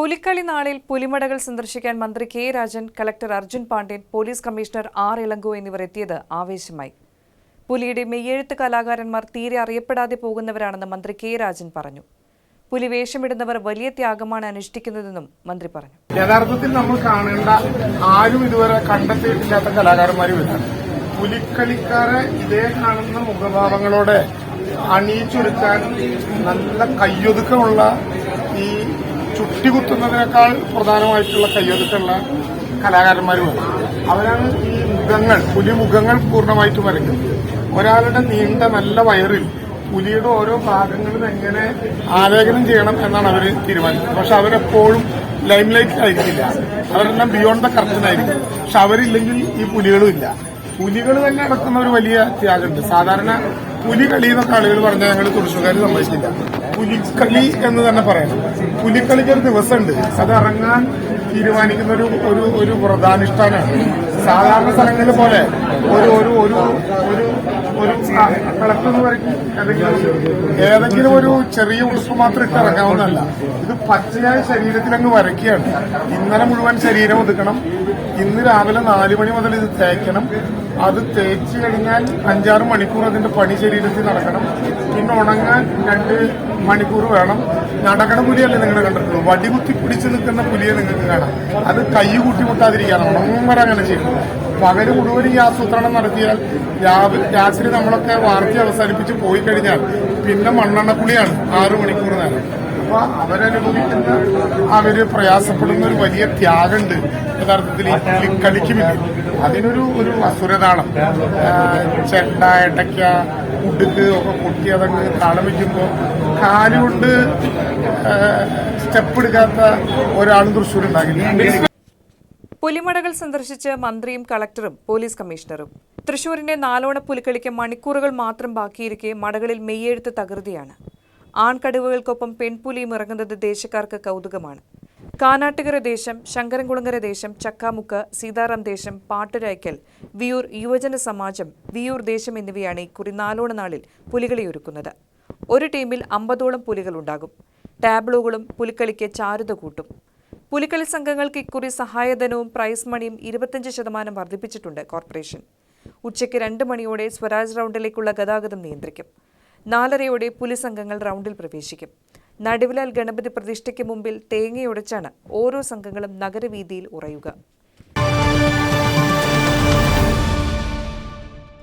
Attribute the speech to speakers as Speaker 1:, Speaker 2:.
Speaker 1: പുലിക്കളി നാളിൽ പുലിമടകൾ സന്ദർശിക്കാൻ മന്ത്രി K Rajan collector Arjun Pandian police commissioner R Elango എന്നിവർ എത്തിയത് ആവേശമായി. പുലിയുടെ മെയ്യെഴുത്ത് കലാകാരന്മാർ തീരെ അറിയപ്പെടാതെ പോകുന്നവരാണെന്ന് മന്ത്രി കെ രാജൻ പറഞ്ഞു. പുലി വേഷമിടുന്നവർ വലിയ ത്യാഗമാണ് അനുഷ്ഠിക്കുന്നതെന്നും മന്ത്രി പറഞ്ഞു.
Speaker 2: യഥാർത്ഥത്തിൽ നമ്മൾ കാണേണ്ട ആരും ഇതുവരെ കണ്ടെത്തിയിട്ടില്ലാത്ത കലാകാരന്മാരും ഇല്ല. പുലിക്കളിക്കാരെ ഇതേ കാണുന്ന മുഖഭാവങ്ങളോടെ അണിയിച്ചൊരുക്കാൻ നല്ല കയ്യൊതുക്കമുള്ള ചുട്ടികുത്തുന്നതിനേക്കാൾ പ്രധാനമായിട്ടുള്ള കയ്യൊതുക്കുള്ള കലാകാരന്മാരുമാണ് വരും അവരാണ് ഈ മുഖങ്ങൾ പുലി മുഖങ്ങൾ പൂർണമായിട്ടും വരയ്ക്കുന്നത്. ഒരാളുടെ നീണ്ട നല്ല വയറിൽ പുലിയുടെ ഓരോ ഭാഗങ്ങളും എങ്ങനെ ആലേഖനം ചെയ്യണം എന്നാണ് അവർ തീരുമാനിക്കുന്നത് പക്ഷെ അവരെപ്പോഴും ലൈം ലൈറ്റ് ആയിരിക്കില്ല. അവരെല്ലാം ബിയോണ്ട് ദ കർട്ടൻ ആയിരിക്കും. പക്ഷെ അവരില്ലെങ്കിൽ ഈ പുലികളും ഇല്ല. പുലികൾ തന്നെ നടക്കുന്ന ഒരു വലിയ ത്യാഗമുണ്ട്. സാധാരണ പുലി കളി എന്നൊക്കെ ആളുകൾ പറഞ്ഞാൽ ഞങ്ങൾ തുറച്ചുകാർ സമ്മതിക്കില്ല പുലിക്കളി എന്ന് തന്നെ പറയണം. പുലിക്കളിക്ക് ഒരു ദിവസമുണ്ട്. അത് ഇറങ്ങാൻ തീരുമാനിക്കുന്ന ഒരു ഒരു ഒരു വ്രതാനുഷ്ഠാനമാണ്. സാധാരണ സ്ഥലങ്ങളിൽ പോലെ ഒരു ഒരു ഒരു ഒരു ഒരു കളക്ടർ വരയ്ക്കും ഏതെങ്കിലും ഒരു ചെറിയ ഉടുപ്പ് മാത്രം ഇട്ട് ഇറങ്ങാവുന്നതല്ല. ഇത് പച്ചയായ ശരീരത്തിൽ അങ്ങ് വരയ്ക്കുകയാണ്. ഇന്നലെ മുഴുവൻ ശരീരം ഒതുക്കണം. ഇന്ന് രാവിലെ നാല് മണി മുതൽ ഇത് തേക്കണം. അത് തേച്ച് കഴിഞ്ഞാൽ അഞ്ചാറ് മണിക്കൂർ അതിന്റെ പണി ശരീരത്തിൽ നടക്കണം. പിന്നെ ഉണങ്ങാൻ രണ്ട് മണിക്കൂർ വേണം. നടക്കണ പുലിയല്ലേ നിങ്ങൾ കണ്ടിട്ടുള്ളൂ വടികുത്തി പിടിച്ച് നിൽക്കുന്ന പുലിയെ നിങ്ങൾക്ക് കാണാം. അത് കൈ കൂട്ടിമുട്ടാതിരിക്കാണ് ഉണങ്ങും വരെ അങ്ങനെ ചെയ്യണം പകൽ മുഴുവൻ ഈ ആസൂത്രണം നടത്തിയാൽ രാത്രി നമ്മളൊക്കെ വാർത്ത അവസാനിപ്പിച്ച് പോയി കഴിഞ്ഞാൽ പിന്നെ മണ്ണെണ്ണക്കുളിയാണ് ആറു മണിക്കൂർ നേരം. അപ്പൊ അവരനുഭവിക്കുന്ന അവർ പ്രയാസപ്പെടുന്ന ഒരു വലിയ ത്യാഗമുണ്ട് യഥാർത്ഥത്തിൽ ഈ കളിക്കുമില്ല അതിനൊരു ഒരു അസുരതാളം ചെണ്ട ഇടയ്ക്ക ഉടുക്ക് ഒക്കെ പൊട്ടി അതങ്ങ് താളം വയ്ക്കുമ്പോൾ കാലുകൊണ്ട് സ്റ്റെപ്പ് എടുക്കാത്ത ഒരാളും തൃശ്ശൂർ ഉണ്ടാകില്ല
Speaker 1: പുലിമടകൾ സന്ദർശിച്ച് മന്ത്രിയും കളക്ടറും പോലീസ് കമ്മീഷണറും. തൃശൂരിന്റെ നാലോണ പുലിക്കളിക്ക് മണിക്കൂറുകൾ മാത്രം ബാക്കിയിരിക്കെ മടകളിൽ മെയ്യെഴുത്ത് തകൃതിയാണ്. ആൺകടുവകൾക്കൊപ്പം പെൺപുലിയും ഇറങ്ങുന്നത് ദേശക്കാർക്ക് കൗതുകമാണ്. കാനാട്ടുകര ദേശം ശങ്കരൻകുളങ്ങര ദേശം ചക്കാമുക്ക് സീതാറാം ദേശം പാട്ടുരായ്ക്കൽ വിയൂർ യുവജന സമാജം വിയൂർ ദേശം എന്നിവയാണ് ഇക്കുറി നാലോണ നാളിൽ പുലികളെ ഒരുക്കുന്നത്. ഒരു ടീമിൽ അമ്പതോളം പുലികളുണ്ടാകും. ടാബ്ലോകളും പുലിക്കളിക്ക് ചാരുത കൂട്ടും. പുലിക്കളി സംഘങ്ങൾക്ക് ഇക്കുറി സഹായധനവും പ്രൈസ് മണിയും ഇരുപത്തഞ്ച് ശതമാനം വർദ്ധിപ്പിച്ചിട്ടുണ്ട് കോർപ്പറേഷൻ ഉച്ചയ്ക്ക് രണ്ട് മണിയോടെ സ്വരാജ് റൗണ്ടിലേക്കുള്ള ഗതാഗതം നിയന്ത്രിക്കും. നാലരയോടെ പുലി സംഘങ്ങൾ റൗണ്ടിൽ പ്രവേശിക്കും. നടുവിലാൽ ഗണപതി പ്രതിഷ്ഠയ്ക്ക് മുമ്പിൽ തേങ്ങയുടച്ചാണ് ഓരോ സംഘങ്ങളും നഗരവീതിയിൽ ഉറയുക.